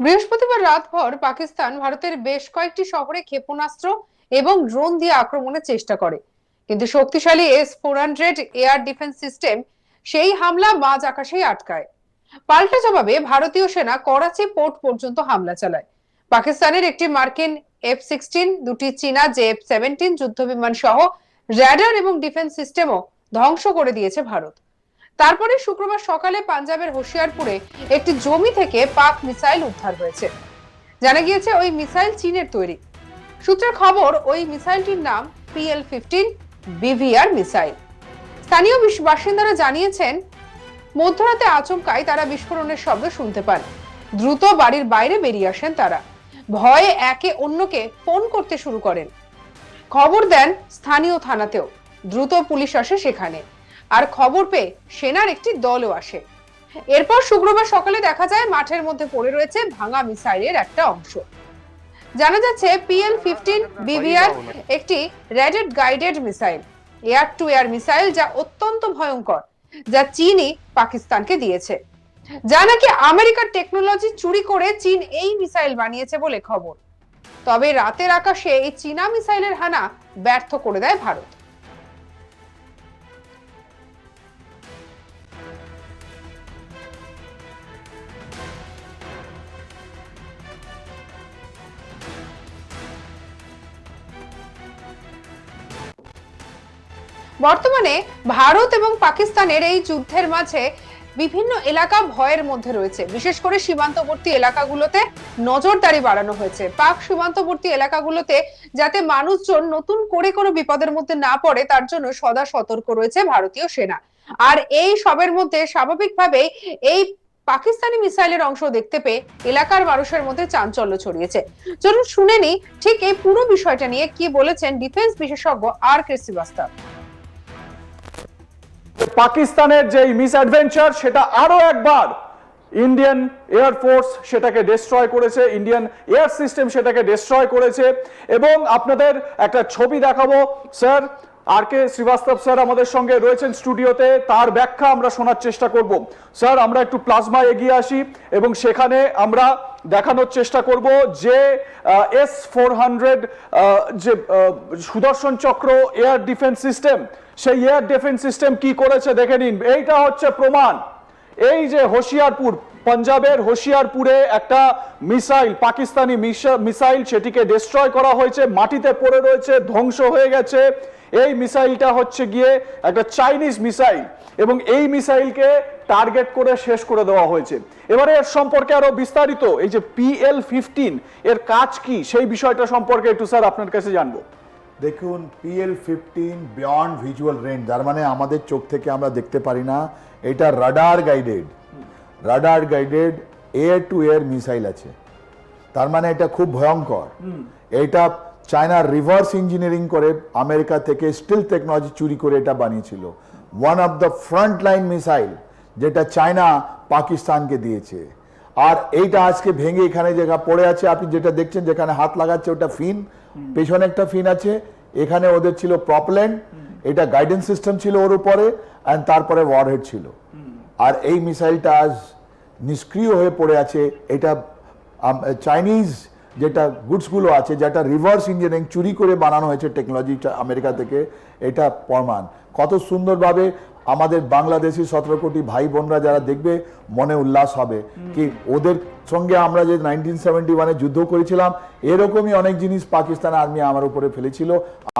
বৃহস্পতিবার রাতভর পাকিস্তান ভারতের বেশ কয়েকটি শহরে ক্ষেপণাস্ত্র এবং ড্রোন দিয়ে আক্রমণের চেষ্টা করে। কিন্তু শক্তিশালী S four hundred air defence system সেই হামলা মাঝ আকাশেই আটকায়। পাল্টা জবাবে ভারতীয় সেনা করাচি পোর্ট পর্যন্ত হামলা চালায়। পাকিস্তানের একটি মার্কিন এফ সিক্সটিন, দুটি চীনা জে এফ সেভেন্টিন যুদ্ধবিমান সহ র্যাডার এবং ডিফেন্স সিস্টেমও ধ্বংস করে দিয়েছে ভারত। তারপরে শুক্রবার সকালে পাঞ্জাবের হোশিয়ারপুরে একটি জমি থেকে পাক মিসাইল উদ্ধার হয়েছে। জানা গিয়েছে ওই মিসাইল চীনের তৈরি। সূত্রের খবর, ওই মিসাইলটির নাম পিএল ফিফটিন বিভিআর মিসাইল। স্থানীয় বাসিন্দারা জানিয়েছেন, মধ্যরাতে আচমকাই তারা বিস্ফোরণের শব্দ শুনতে পান। দ্রুত বাড়ির বাইরে বেরিয়ে আসেন তারা। ভয়ে একে অন্যকে ফোন করতে শুরু করেন। খবর দেন স্থানীয় থানাতেও। দ্রুত পুলিশ আসে সেখানে। আর খবর পেয়ে সেনার একটি দলও আসে। এরপর শুক্রবার সকালে দেখা যায় মাঠের মধ্যে পড়ে রয়েছে ভাঙা মিসাইলের একটা অংশ। জানা যাচ্ছে পিএল ফিফটিন বিভিআর একটি radar guided missile, air to air missile যা অত্যন্ত ভয়ঙ্কর, যা চীনই পাকিস্তানকে দিয়েছে। যা নাকি আমেরিকার টেকনোলজি চুরি করে চীন এই মিসাইল বানিয়েছে বলে খবর। তবে রাতের আকাশে এই চীনা মিসাইলের হানা ব্যর্থ করে দেয় ভারত। বর্তমানে ভারত এবং পাকিস্তানের এই যুদ্ধের মাঝে বিভিন্ন এলাকা ভয়ের মধ্যে রয়েছে। বিশেষ করে সীমান্তবর্তী এলাকাগুলোতে নজরদারি বাড়ানো হয়েছে। পাক সীমান্তবর্তী এলাকাগুলোতে যাতে মানুষজন নতুন করে কোনো বিপদের মধ্যে না পড়ে, তার জন্য সদা সতর্ক রয়েছে ভারতীয় সেনা। আর এই সবের মধ্যে স্বাভাবিকভাবেই এই পাকিস্তানি মিসাইলের অংশ দেখতে পেয়ে এলাকার মানুষের মধ্যে চাঞ্চল্য ছড়িয়েছে। চলুন শুনে নি ঠিক এই পুরো বিষয়টা নিয়ে কি বলেছেন ডিফেন্স বিশেষজ্ঞ আর কে শ্রীবাস্তব। পাকিস্তানের যেই মিস অ্যাডভেঞ্চার, সেটা আরও একবার ইন্ডিয়ান এয়ারফোর্স সেটাকে ডিস্ট্রয় করেছে, ইন্ডিয়ান এয়ার সিস্টেম সেটাকে ডিস্ট্রয় করেছে। এবং আপনাদের একটা ছবি দেখাবো। Sir R K Srivastava sir আমাদের সঙ্গে রয়েছেন স্টুডিওতে, তার ব্যাখ্যা আমরা শোনার চেষ্টা করব। স্যার, আমরা একটু প্লাজমা এগিয়ে আসি এবং সেখানে আমরা দেখানোর চেষ্টা করব যে এস ফোর হান্ড্রেড যে Sudarshan Chakra air defence system, সেই এয়ার ডিফেন্স সিস্টেম কি করেছে দেখে নিন। এইটা হচ্ছে প্রমাণ। এই যে হোশিয়ারপুর পাঞ্জাবের হোশিয়ারপুরে একটা মিসাইল, পাকিস্তানি মিসাইল সেটিকে ডিস্ট্রয় করা হয়েছে, মাটিতে পড়ে রয়েছে, ধ্বংস হয়ে গেছে। এই মিসাইলটা হচ্ছে গিয়ে একটা চাইনিজ মিসাইল এবং এই মিসাইলকে টার্গেট করে শেষ করে দেওয়া হয়েছে। এবারে এর সম্পর্কে আরও বিস্তারিত, এই যে পিএল ফিফটিন এর কাজ কি? সেই বিষয়টা সম্পর্কে একটু স্যার আপনার কাছে জানব। দেখুন PL fifteen beyond visual range যার মানে আমাদের চোখ থেকে আমরা দেখতে পারি না, এটা radar guided radar guided air to air missile আছে। তার মানে এটা খুব ভয়ঙ্কর। এটা চায়না রিভার্স ইঞ্জিনিয়ারিং করে আমেরিকা থেকে স্টিল টেকনোলজি চুরি করে এটা বানিয়েছিল। One of the front line missile যেটা চায়না পাকিস্তানকে দিয়েছে। আর এইটা আজকে ভেঙে এখানে যেটা পড়ে আছে আপনি যেটা দেখছেন যেখানে হাত লাগাচ্ছে ওটা ফিন পেছনে একটা ফিন আছে এখানে ওদের ছিল প্রপল্যান্ড এটা গাইডেন্স সিস্টেম ছিল ওর উপরে অ্যান্ড তারপরে ওয়ারহেড ছিল। আর এই মিসাইলটা আজ নিষ্ক্রিয় হয়ে পড়ে আছে। এটা চাইনিজ যেটা গুডসগুলো আছে, যেটা রিভার্স ইঞ্জিনিয়ারিং চুরি করে বানানো হয়েছে টেকনোলজিটা আমেরিকা থেকে, এটা প্রমাণ। কত সুন্দরভাবে আমাদের বাংলাদেশি সতেরো কোটি ভাই বোনরা যারা দেখবে মনে উল্লাস হবে। কি ওদের সঙ্গে আমরা যে নাইনটিন সেভেন্টি ওয়ানে যুদ্ধ করেছিলাম এরকমই অনেক জিনিস পাকিস্তান আর্মি আমার উপরে ফেলেছিল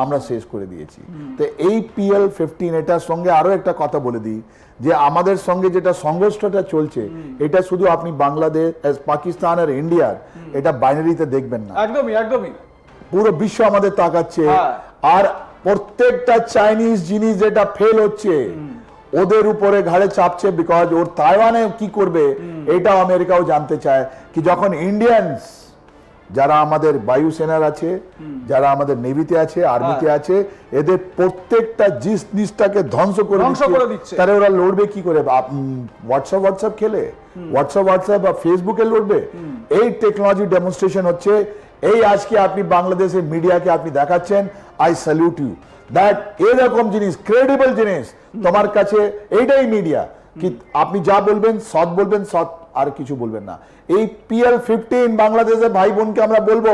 আমরা শেষ করে দিয়েছি। তো এই পিএল ফিফটিন এটার সঙ্গে আরও একটা কথা বলে দিই যে আমাদের সঙ্গে যেটা সংঘর্ষটা চলছে এটা শুধু আপনি বাংলাদেশ পাকিস্তান আর ইন্ডিয়ার এটা বাইনারিতে দেখবেন না। একদমই একদমই। পুরো বিশ্ব আমাদের তাকাচ্ছে হ্যাঁ। আর প্রত্যেকটা চাইনিজ জিনিস যেটা ফেল হচ্ছে ওদের উপরে ঘাড়ে চাপছে বিকজ ওর তাইওয়ানে কি করবে এটা আমেরিকাও জানতে চায় কি যখন ইন্ডিয়ানস যারা আমাদের বায়ুসেনার আছে যারা আমাদের নেভিতে আছে আর্মিতে হ্যাঁ। আছে এদের প্রত্যেকটা ধ্বংস করে ধ্বংস করে দিচ্ছে। তাহলে ওরা লড়বে কি করে? হোয়াটসঅ্যাপ হোয়াটসঅ্যাপ খেলে? হোয়াটসঅ্যাপ হোয়াটসঅ্যাপ বা ফেসবুকে লড়বে? এই টেকনোলজি ডেমনস্ট্রেশন হচ্ছে। এই আজকে আপনি বাংলাদেশের মিডিয়াকে আপনি দেখাচ্ছেন। আই স্যালুট ইউ দ্যাট এরকম জিনিস ক্রেডিবল জিনিস। তোমার কাছে এইটাই মিডিয়া কি আপনি যা বলবেন সৎ বলবেন সৎ আর কিছু বলবেন না। এই পিএল ফিফটিন বাংলাদেশের ভাই বোনকে আমরা বলব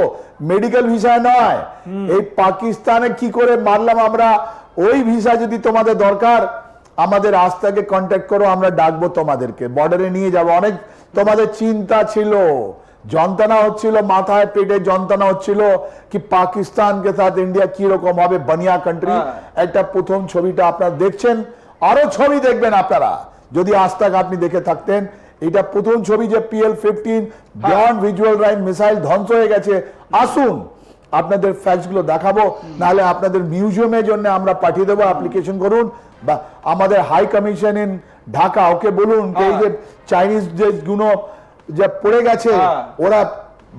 মেডিকেল ভিসা নয়। এই পাকিস্তানে কি করে মারলাম আমরা? ওই ভিসা যদি তোমাদের দরকার আমাদের আজ থেকে কন্ট্যাক্ট করো আমরা ডাকবো তোমাদেরকে। বর্ডারে নিয়ে যাব। অনেক তোমাদের চিন্তা ছিল। যন্ত্রণা হচ্ছিল মাথায় পেটে যন্ত্রণা হচ্ছিল কি পাকিস্তানকে সাথ ইন্ডিয়া কি রকম হবে বানিয়া কান্ট্রি হ্যাঁ। একটা প্রথম ছবিটা আপনারা দেখছেন। আরও ছবি দেখবেন আপনারা। যদি আজ তাক আপনি দেখে থাকতেন এটা প্রথম ছবি যে PL fifteen beyond visual range missile ধ্বংস হয়ে গেছে। আসুন আপনাদের ফ্যাক্টসগুলো দেখাবো। নাহলে আপনাদের মিউজিয়ামের জন্য আমরা পাঠিয়ে দেবো অ্যাপ্লিকেশন করুন। বা আমাদের হাই কমিশন ইন ঢাকা ওকে বলুন যে চাইনিজ যে গুলো যে পড়ে গেছে হ্যাঁ। ওরা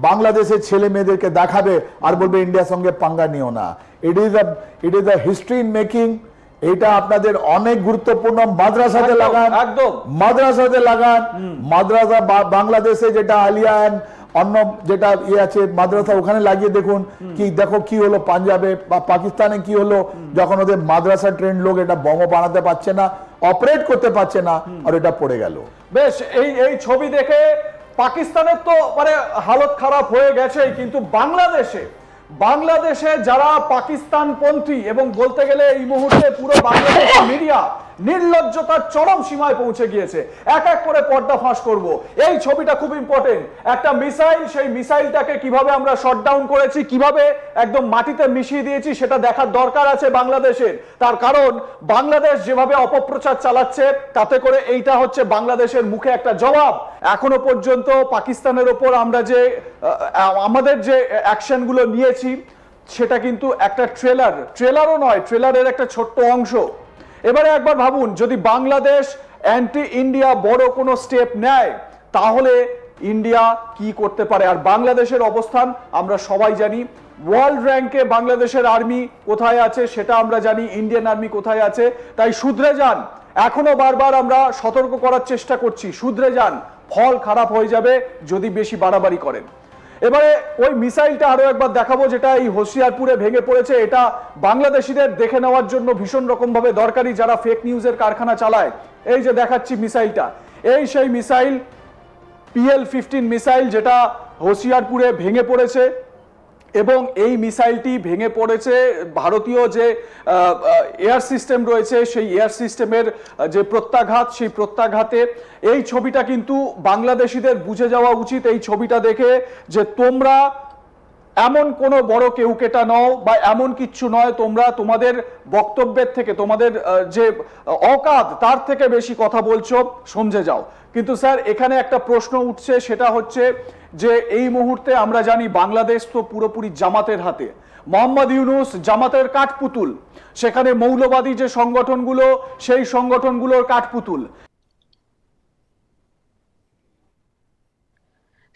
বাংলাদেশের ছেলে মেয়েদেরকে দেখাবে আর বলবে ইন্ডিয়ার সঙ্গে পাঙ্গা নিও না। It is it is the history in making এটা আপনাদের অনেক গুরুত্বপূর্ণ। মাদ্রাসাতে লাগান একদম। মাদ্রাসাতে লাগান। মাদ্রাসা বাংলাদেশে যেটা আলিয়ান অন্য যেটা ইয়ে আছে মাদ্রাসা ওখানে লাগিয়ে দেখুন কি দেখো কি হলো পাঞ্জাবে বা পাকিস্তানে কি হলো। যখন ওদের মাদ্রাসা ট্রেন লোক এটা বম বানাতে পারছে না অপারেট করতে পারছে না আর এটা পড়ে গেল। বেশ এই এই ছবি দেখে পাকিস্তানের তো মানে হালত খারাপ হয়ে গেছে, কিন্তু বাংলাদেশে বাংলাদেশে যারা পাকিস্তানপন্থী এবং বলতে গেলে এই মুহূর্তে পুরো বাংলাদেশ মিডিয়া নির্লজ্জতার চরম সীমায় পৌঁছে গিয়েছে। এক এক করে পর্দা ফাঁস করব। এই ছবিটা খুব ইম্পর্টেন্ট একটা মিসাইল, সেই মিসাইলটাকে কীভাবে আমরা শটডাউন করেছি, কীভাবে একদম মাটিতে মিশিয়ে দিয়েছি, সেটা দেখার দরকার আছে বাংলাদেশের। তার কারণ, বাংলাদেশ যেভাবে অপপ্রচার চালাচ্ছে, তাতে করে এইটা হচ্ছে বাংলাদেশের মুখে একটা জবাব। এখনও পর্যন্ত পাকিস্তানের ওপর আমরা যে আমাদের যে অ্যাকশনগুলো নিয়েছি, সেটা কিন্তু একটা ট্রেলার ট্রেলারও নয় ট্রেলারের একটা ছোট্ট অংশ। এবারে একবার ভাবুন, যদি বাংলাদেশ অ্যান্টি ইন্ডিয়া বড় কোনো স্টেপ নেয়, তাহলে ইন্ডিয়া কি করতে পারে? আর বাংলাদেশের অবস্থান আমরা সবাই জানি। ওয়ার্ল্ড র্যাঙ্কে বাংলাদেশের আর্মি কোথায় আছে সেটা আমরা জানি ইন্ডিয়ান আর্মি কোথায় আছে। তাই শুধরে যান, এখনও বারবার আমরা সতর্ক করার চেষ্টা করছি, শুধরে যান, ফল খারাপ হয়ে যাবে যদি বেশি বাড়াবাড়ি করেন। এবারে ওই মিসাইলটা আরও একবার দেখাবো, যেটা এই হোশিয়ারপুরে ভেঙে পড়েছে। এটা বাংলাদেশিদের দেখে নেওয়ার জন্য ভীষণ রকম ভাবে দরকারি যারা ফেক নিউজের কারখানা চালায়। এই যে দেখাচ্ছি মিসাইলটা। এই সেই মিসাইল পিএল ফিফটিন মিসাইল, যেটা হোশিয়ারপুরে ভেঙে পড়েছে। এবং এই মিসাইলটি ভেঙে পড়েছে। ভারতীয় যে এয়ার সিস্টেম রয়েছে, সেই এয়ার সিস্টেমের যে প্রত্যাঘাত, সেই প্রত্যাঘাতে এই ছবিটা কিন্তু বাংলাদেশিদের বুঝে যাওয়া উচিত। এই ছবিটা দেখে যে তোমরা এমন কোনো বড় কেউকেটা নও বা এমন কিচ্ছু নয়, তোমরা তোমাদের বক্তব্যের থেকে, তোমাদের যে অকাত তার থেকে বেশি কথা বলছো, সমঝে যাও। কিন্তু স্যার, এখানে একটা প্রশ্ন উঠছে, সেটা হচ্ছে যে এই মুহূর্তে আমরা জানি বাংলাদেশ তো পুরোপুরি জামাতের হাতে। মোহাম্মদ ইউনুস জামাতের কাঠপুতুল, সেখানে মৌলবাদী যে সংগঠনগুলো, সেই সংগঠনগুলোর কাঠপুতুল।